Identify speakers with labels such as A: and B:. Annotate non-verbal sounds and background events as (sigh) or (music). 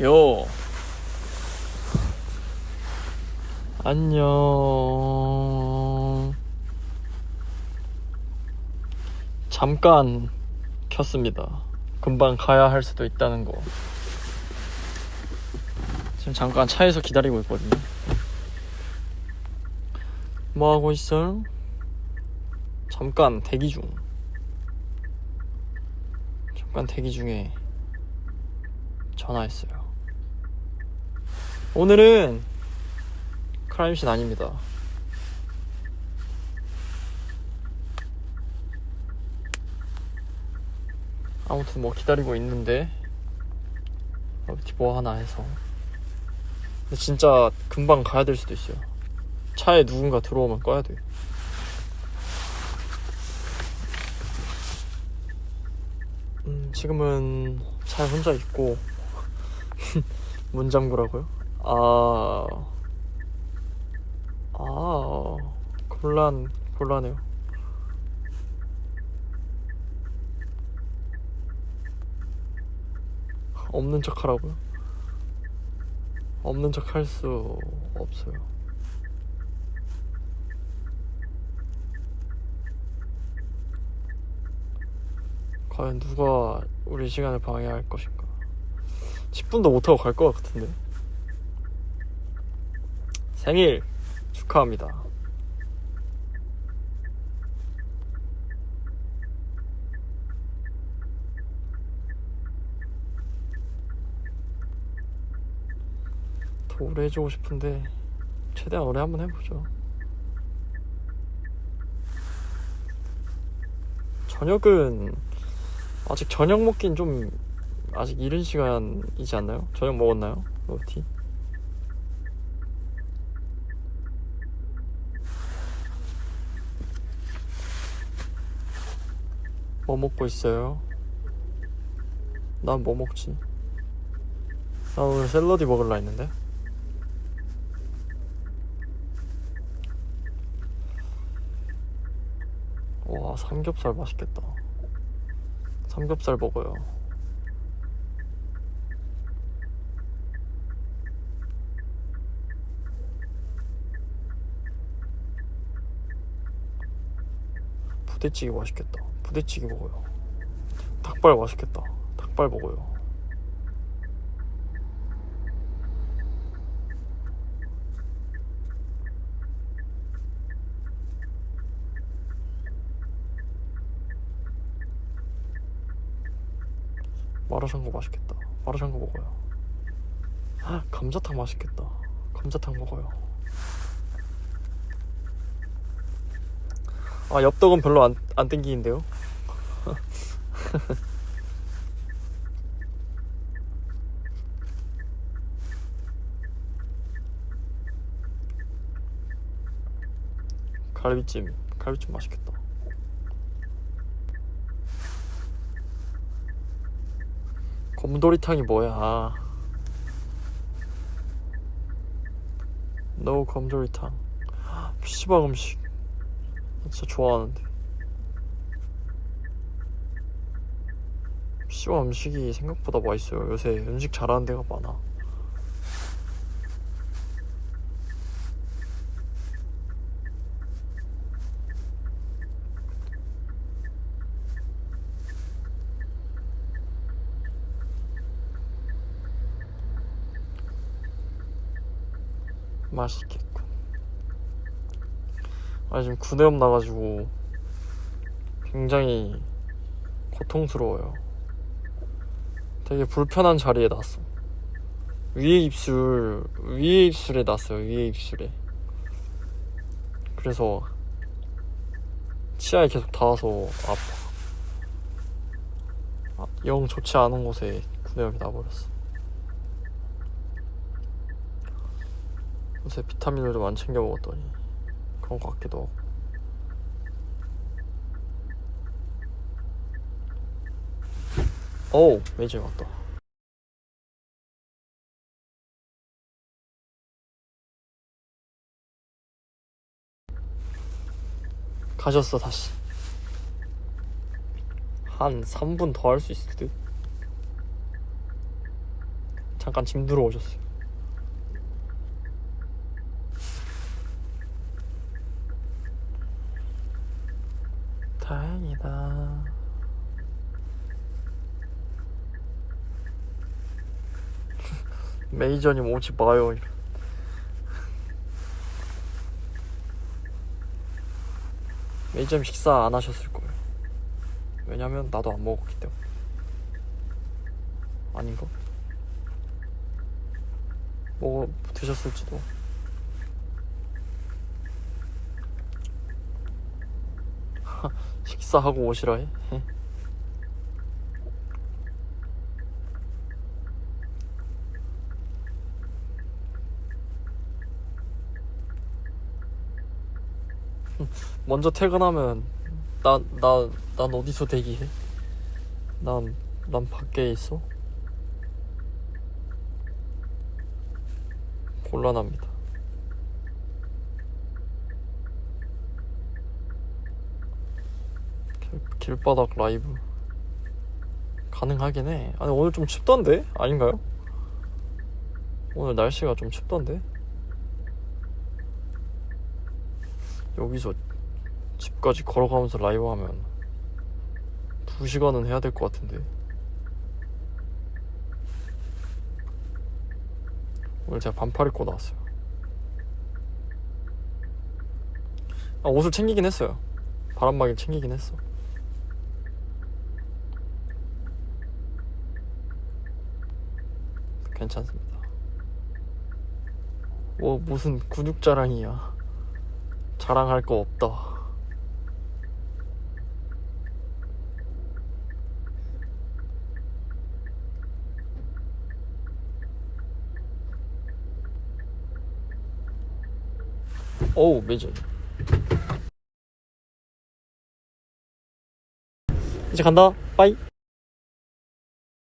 A: 요. 안녕. 잠깐 켰습니다. 금방 가야 할 수도 있다는 거. 지금 잠깐 차에서 기다리고 있거든요. 뭐 하고 있어요? 잠깐 대기 중. 잠깐 대기 중에 전화했어요. 오늘은 크라임씬 아닙니다. 아무튼 뭐 기다리고 있는데 어디 뭐 하나 해서 근데 진짜 금방 가야 될 수도 있어요. 차에 누군가 들어오면 꺼야 돼요. 음, 지금은 차에 혼자 있고 (laughs) 문 잠그라고요? 아, 아, 곤란, 곤란해요. 없는 척 하라고요? 없는 척 할 수 없어요. 과연 누가 우리 시간을 방해할 것인가? 10분도 못하고 갈 것 같은데. 생일 축하합니다. 더 오래 해주고 싶은데 최대한 오래 한번 해보죠. 저녁은 아직 저녁 먹긴 좀 아직 이른 시간이지 않나요? 저녁 먹었나요? 로티? 뭐 먹고 있어요? 난 뭐 먹지? 나 오늘 샐러디 먹을라 했는데 와 삼겹살 맛있겠다 삼겹살 먹어요 부대찌개 맛있겠다 부대찌개 먹어요 닭발 맛있겠다 닭발 먹어요 마라샹궈 맛있겠다. 마라샹궈 먹어요. 아, 감자탕 맛있겠다. 감자탕 먹어요. 아, 엽떡은 별로 안, 안 땡기는데요? (laughs) 갈비찜, 갈비찜 맛있겠다. 곰돌이탕이 뭐야? 너 곰돌이탕. PC방 음식. 진짜 좋아하는데. PC방 음식이 생각보다 맛있어요. 요새 음식 잘하는 데가 많아. 맛있겠군. 아 지금 구내염 나가지고 굉장히 고통스러워요. 되게 불편한 자리에 났어. 위에 입술, 위에 입술에 났어요. 위에 입술에. 그래서 치아에 계속 닿아서 아파. 아, 영 좋지 않은 곳에 구내염이 나버렸어. 요새 비타민을 좀 안 챙겨 먹었더니 그런 것 같기도 하고. 어우 매질 왔다. 가셨어 다시. 한 3분 더 할 수 있을 듯? 잠깐 짐 들어 오셨어요. 다행이다. 메이저님 오지 마요. 메이저님 식사 안 하셨을 거예요. 왜냐면 나도 안 먹었기 때문에. 아닌가? 먹어 드셨을지도. (laughs) 식사하고 오시라 해. 먼저 퇴근하면 난, 나, 난 어디서 대기해? 난, 난 밖에 있어? 곤란합니다. 길, 길바닥 라이브 가능하긴 해. 아니 오늘 좀 춥던데? 아닌가요? 오늘 날씨가 좀 춥던데? 여기서 집까지 걸어가면서 라이브 하면 2시간은 해야 될 것 같은데. 오늘 제가 반팔 입고 나왔어요. 아 옷을 챙기긴 했어요. 바람막이를 챙기긴 했어. 괜찮습니다. 뭐 무슨 근육 자랑이야 자랑할 거 없다. 어우, 매저. 이제 간다. 빠이.